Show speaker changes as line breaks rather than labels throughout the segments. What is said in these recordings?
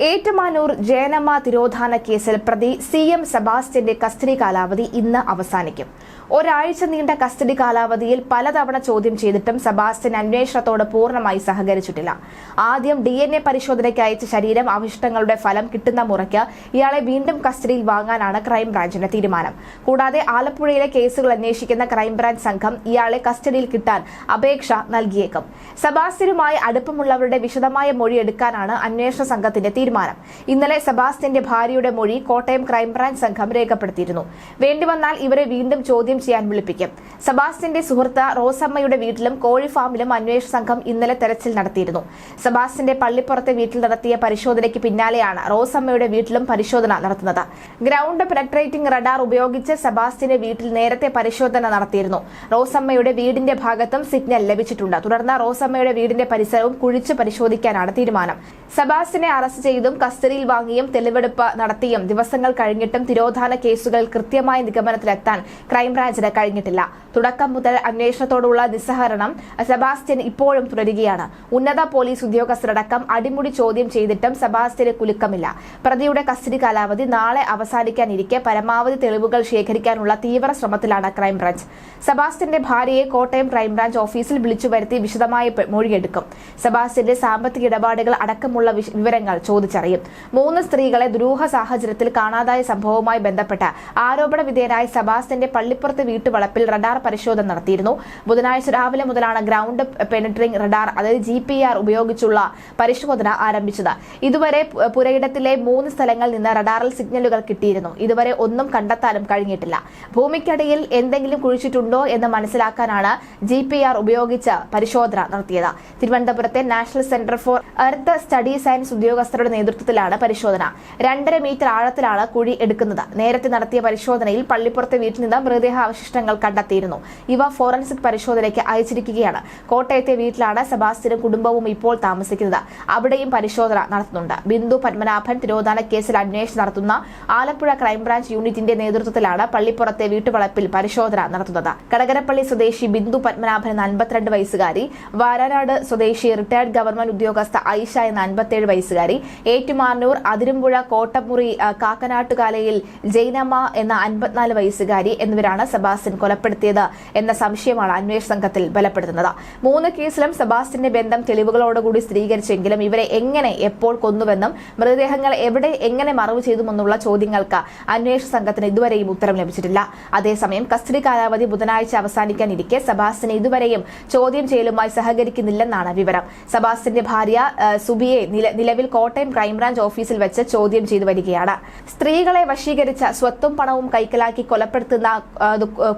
ഏറ്റുമാനൂർ ജയനമ്മ തിരോധാന കേസിൽ പ്രതി C M സെബാസ്റ്റ്യന്റെ custody കാലാവധി ഇന്ന് അവസാനിക്കും. ഒരാഴ്ച നീണ്ട കസ്റ്റഡി കാലാവധിയിൽ പലതവണ ചോദ്യം ചെയ്തിട്ടും സെബാസ്റ്റ്യൻ അന്വേഷണത്തോട് പൂർണമായി സഹകരിച്ചിട്ടില്ല. ആദ്യം ഡി എൻ എ പരിശോധനയ്ക്ക് അയച്ച ശരീരം അവശിഷ്ടങ്ങളുടെ ഫലം കിട്ടുന്ന മുറയ്ക്ക് ഇയാളെ വീണ്ടും കസ്റ്റഡിയിൽ വാങ്ങാനാണ് ക്രൈംബ്രാഞ്ചിന്റെ തീരുമാനം. കൂടാതെ ആലപ്പുഴയിലെ കേസുകൾ അന്വേഷിക്കുന്ന ക്രൈംബ്രാഞ്ച് സംഘം ഇയാളെ കസ്റ്റഡിയിൽ കിട്ടാൻ അപേക്ഷ നൽകിയേക്കും. സെബാസ്റ്റ്യനുമായി അടുപ്പമുള്ളവരുടെ വിശദമായ മൊഴിയെടുക്കാനാണ് അന്വേഷണ സംഘത്തിന്റെ തീരുമാനം. ഇന്നലെ സെബാസ്റ്റ്യന്റെ ഭാര്യയുടെ മൊഴി കോട്ടയം ക്രൈംബ്രാഞ്ച് സംഘം രേഖപ്പെടുത്തിയിരുന്നു. വേണ്ടിവന്നാൽ ഇവരെ വീണ്ടും ചോദ്യം ചെയ്യാൻ വിളിപ്പിക്കും. സെബാസ്റ്റ്യന്റെ സുഹൃത്ത് റോസമ്മയുടെ വീട്ടിലും കോഴി ഫാമിലും അന്വേഷണ സംഘം ഇന്നലെ തെരച്ചിൽ നടത്തിയിരുന്നു. സെബാസ്റ്റ്യന്റെ പള്ളിപ്പുറത്തെ വീട്ടിൽ നടത്തിയ പരിശോധനയ്ക്ക് പിന്നാലെയാണ് റോസമ്മയുടെ വീട്ടിലും പരിശോധന നടത്തുന്നത്. ഗ്രൗണ്ട് പെനട്രേറ്റിംഗ് റഡാർ ഉപയോഗിച്ച് സെബാസ്റ്റ്യന്റെ വീട്ടിൽ നേരത്തെ പരിശോധന നടത്തിയിരുന്നു. റോസമ്മയുടെ വീടിന്റെ ഭാഗത്തും സിഗ്നൽ ലഭിച്ചിട്ടുണ്ട്. തുടർന്ന് റോസമ്മയുടെ വീടിന്റെ പരിസരവും കുഴിച്ച് പരിശോധിക്കാനാണ് തീരുമാനം. സെബാസ്റ്റ്യനെ അറസ്റ്റ് ചെയ്തും കസ്റ്റഡിയിൽ വാങ്ങിയും തെളിവെടുപ്പ് നടത്തിയും ദിവസങ്ങൾ കഴിഞ്ഞിട്ടും തിരോധാന കേസുകൾ കൃത്യമായ നിഗമനത്തിലെത്താൻ ക്രൈംബ്രാഞ്ചിന് കഴിഞ്ഞിട്ടില്ല. തുടക്കം മുതൽ അന്വേഷണത്തോടുള്ള നിസ്സഹരണം സെബാസ്റ്റ്യൻ ഇപ്പോഴും തുടരുകയാണ്. ഉന്നത പോലീസ് ഉദ്യോഗസ്ഥരടക്കം അടിമുടി ചോദ്യം ചെയ്തിട്ടും സെബാസ്റ്റ്യന് കുലുക്കമില്ല. പ്രതിയുടെ കസ്റ്റഡി കാലാവധി നാളെ അവസാനിക്കാനിരിക്കെ പരമാവധി തെളിവുകൾ ശേഖരിക്കാനുള്ള തീവ്ര ശ്രമത്തിലാണ് ക്രൈംബ്രാഞ്ച്. സെബാസ്റ്റ്യന്റെ ഭാര്യയെ കോട്ടയം ക്രൈംബ്രാഞ്ച് ഓഫീസിൽ വിളിച്ചു വരുത്തി വിശദമായി മൊഴിയെടുക്കും. സെബാസ്റ്റ്യന്റെ സാമ്പത്തിക ഇടപാടുകൾ അടക്കമുള്ള വിവരങ്ങൾ വിവരങ്ങൾ ചോദിച്ചറിയും. മൂന്ന് സ്ത്രീകളെ ദുരൂഹ സാഹചര്യത്തിൽ കാണാതായ സംഭവവുമായി ബന്ധപ്പെട്ട് ആരോപണ വിധേയനായ സബാസ്റ്റിന്റെ പള്ളിപ്പുറത്ത് വീട്ടുവളപ്പിൽ റഡാർ പരിശോധന നടത്തിയിരുന്നു. ബുധനാഴ്ച രാവിലെ മുതലാണ് ഗ്രൗണ്ട് പെനിട്രിംഗ് റഡാർ അതായത് ജി പി ആർ ഉപയോഗിച്ചുള്ള പരിശോധന ആരംഭിച്ചത്. ഇതുവരെ പുരയിടത്തിലെ മൂന്ന് സ്ഥലങ്ങളിൽ നിന്ന് റഡാറിൽ സിഗ്നലുകൾ കിട്ടിയിരുന്നു. ഇതുവരെ ഒന്നും കണ്ടെത്താനും കഴിഞ്ഞിട്ടില്ല. ഭൂമിക്കടിയിൽ എന്തെങ്കിലും കുഴിച്ചിട്ടുണ്ടോ എന്ന് മനസ്സിലാക്കാനാണ് ജി പി ആർ ഉപയോഗിച്ച് പരിശോധന നടത്തിയത്. തിരുവനന്തപുരത്തെ national centre for earth study science ഉദ്യോഗസ്ഥരുടെ നേതൃത്വത്തിലാണ് പരിശോധന. രണ്ടര മീറ്റർ ആഴത്തിലാണ് കുഴി എടുക്കുന്നത്. നേരത്തെ നടത്തിയ പരിശോധനയിൽ പള്ളിപ്പുറത്തെ വീട്ടിൽ നിന്ന് മൃതദേഹ അവശിഷ്ടങ്ങൾ കണ്ടെത്തിയിരുന്നു. ഇവ ഫോറൻസിക് പരിശോധനയ്ക്ക് അയച്ചിരിക്കുകയാണ്. കോട്ടയത്തെ വീട്ടിലാണ് സെബാസ്റ്റ്യനും കുടുംബവും ഇപ്പോൾ താമസിക്കുന്നത്. അവിടെയും പരിശോധന നടത്തുന്നുണ്ട്. ബിന്ദു പത്മനാഭൻ തിരോധാന കേസിൽ അന്വേഷണം നടത്തുന്ന ആലപ്പുഴ ക്രൈംബ്രാഞ്ച് യൂണിറ്റിന്റെ നേതൃത്വത്തിലാണ് പള്ളിപ്പുറത്തെ വീട്ടുവളപ്പിൽ പരിശോധന നടത്തുന്നത്. കടകരപ്പള്ളി സ്വദേശി ബിന്ദു പത്മനാഭൻ എന്ന അൻപത്തിരണ്ട് വയസ്സുകാരി വാരാനാട് സ്വദേശി റിട്ടയർഡ് ഗവൺമെന്റ് ഉദ്യോഗസ്ഥ ഐഷ എന്ന അൻപത്തിയേഴ് വയസ്സുകാരി ഏറ്റുമാനൂർ അതിരമ്പുഴ കോട്ടമുറി കാക്കനാട്ടുകാലയിൽ ജൈനമ്മ എന്ന അൻപത്തിനാല് വയസ്സുകാരി എന്നിവരാണ് സെബാസ്റ്റ്യൻ കൊലപ്പെടുത്തിയത് എന്ന സംശയമാണ് അന്വേഷണ സംഘത്തിൽ ബലപ്പെടുത്തുന്നത്. മൂന്ന് കേസിലും സെബാസ്റ്റ്യന്റെ ബന്ധം തെളിവുകളോടുകൂടി സ്ഥിരീകരിച്ചെങ്കിലും ഇവരെ എങ്ങനെ എപ്പോൾ കൊന്നുവെന്നും മൃതദേഹങ്ങൾ എവിടെ എങ്ങനെ മറവ് ചെയ്തുമെന്നുള്ള ചോദ്യങ്ങൾക്ക് അന്വേഷണ സംഘത്തിന് ഇതുവരെയും ഉത്തരം ലഭിച്ചിട്ടില്ല. അതേസമയം കസ്റ്റഡി കാലാവധി ബുധനാഴ്ച അവസാനിക്കാനിരിക്കെ സെബാസ്റ്റ്യൻ ഇതുവരെയും ചോദ്യം ചെയ്യലുമായി സഹകരിക്കുന്നില്ലെന്നാണ് വിവരം. സെബാസ്റ്റ്യന്റെ ഭാര്യ സുബിയെ നിലവിൽ കോട്ടയം ക്രൈംബ്രാഞ്ച് ഓഫീസിൽ വെച്ച് ചോദ്യം ചെയ്തു വരികയാണ്. സ്ത്രീകളെ വശീകരിച്ച സ്വത്തും പണവും കൈക്കലാക്കി കൊലപ്പെടുത്തുന്ന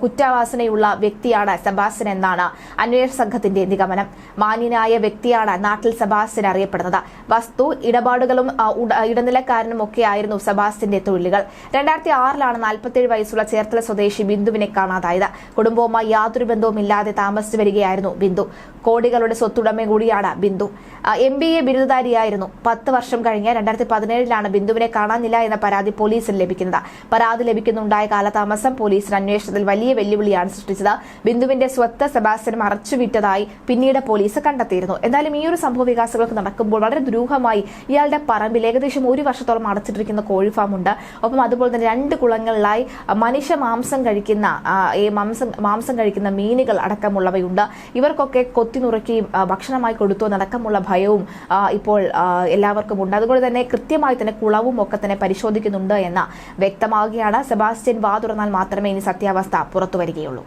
കുറ്റവാസനയുള്ള വ്യക്തിയാണ് സെബാസ്റ്റ്യൻ എന്നാണ് അന്വേഷണ സംഘത്തിന്റെ നിഗമനം. മാന്യനായ വ്യക്തിയാണ് നാട്ടിൽ സെബാസ്റ്റ്യൻ അറിയപ്പെടുന്നത്. വസ്തു ഇടപാടുകളും ഇടനിലക്കാരനും ഒക്കെ ഒക്കെയായിരുന്നു സെബാസ്റ്റ്യന്റെ തൊഴിലുകൾ. രണ്ടായിരത്തി ആറിലാണ് നാൽപ്പത്തിയേഴ് വയസ്സുള്ള ചേർത്തല സ്വദേശി ബിന്ദുവിനെ കാണാതായത്. കുടുംബവുമായി യാതൊരു ബന്ധവും ഇല്ലാതെ താമസിച്ചു വരികയായിരുന്നു ബിന്ദു. കോടികളുടെ സ്വത്തുടമ കൂടിയാണ് ബിന്ദു. എം ബി എ ബിരുദധാരിയായിരുന്നു. പത്ത് വർഷം കഴിഞ്ഞ് രണ്ടായിരത്തി പതിനേഴിലാണ് ബിന്ദുവിനെ കാണാനില്ല എന്ന പരാതി പോലീസിൽ ലഭിക്കുന്നത്. പരാതി ലഭിക്കുന്നുണ്ടായ കാലതാമസം പോലീസിന് അന്വേഷണത്തിൽ വലിയ വെല്ലുവിളിയാണ് സൃഷ്ടിച്ചത്. ബിന്ദുവിന്റെ സ്വത്ത് സെബാസ്റ്റ്യൻ മറച്ചുവിറ്റതായി പിന്നീട് പോലീസ് കണ്ടെത്തിയിരുന്നു. എന്തായാലും ഈ ഒരു സംഭവ വികാസങ്ങളൊക്കെ നടക്കുമ്പോൾ വളരെ ദുരൂഹമായി ഇയാളുടെ പറമ്പിൽ ഏകദേശം ഒരു വർഷത്തോളം അടച്ചിട്ടിരിക്കുന്ന കോഴി ഫാം ഉണ്ട് ഒപ്പം അതുപോലെ തന്നെ രണ്ട് കുളങ്ങളിലായി മനുഷ്യ മാംസം കഴിക്കുന്ന ഈ മാംസം മാംസം കഴിക്കുന്ന മീനുകൾ അടക്കമുള്ളവയുണ്ട്. ഇവർക്കൊക്കെ കൊത്തി നുറുക്കി ഭക്ഷണമായി കൊടുത്തു നടക്കമുള്ള ഭയവും ഇപ്പോൾ എല്ലാവർക്കും ഉണ്ട്. അതുകൊണ്ട് തന്നെ കൃത്യമായി തന്നെ കുളവും ഒക്കെ തന്നെ പരിശോധിക്കുന്നുണ്ട് എന്ന് വ്യക്തമാവുകയാണ്. സെബാസ്റ്റ്യൻ വാ തുറന്നാൽ മാത്രമേ ഇനി സത്യാവസ്ഥ പുറത്തു വരികയുള്ളൂ.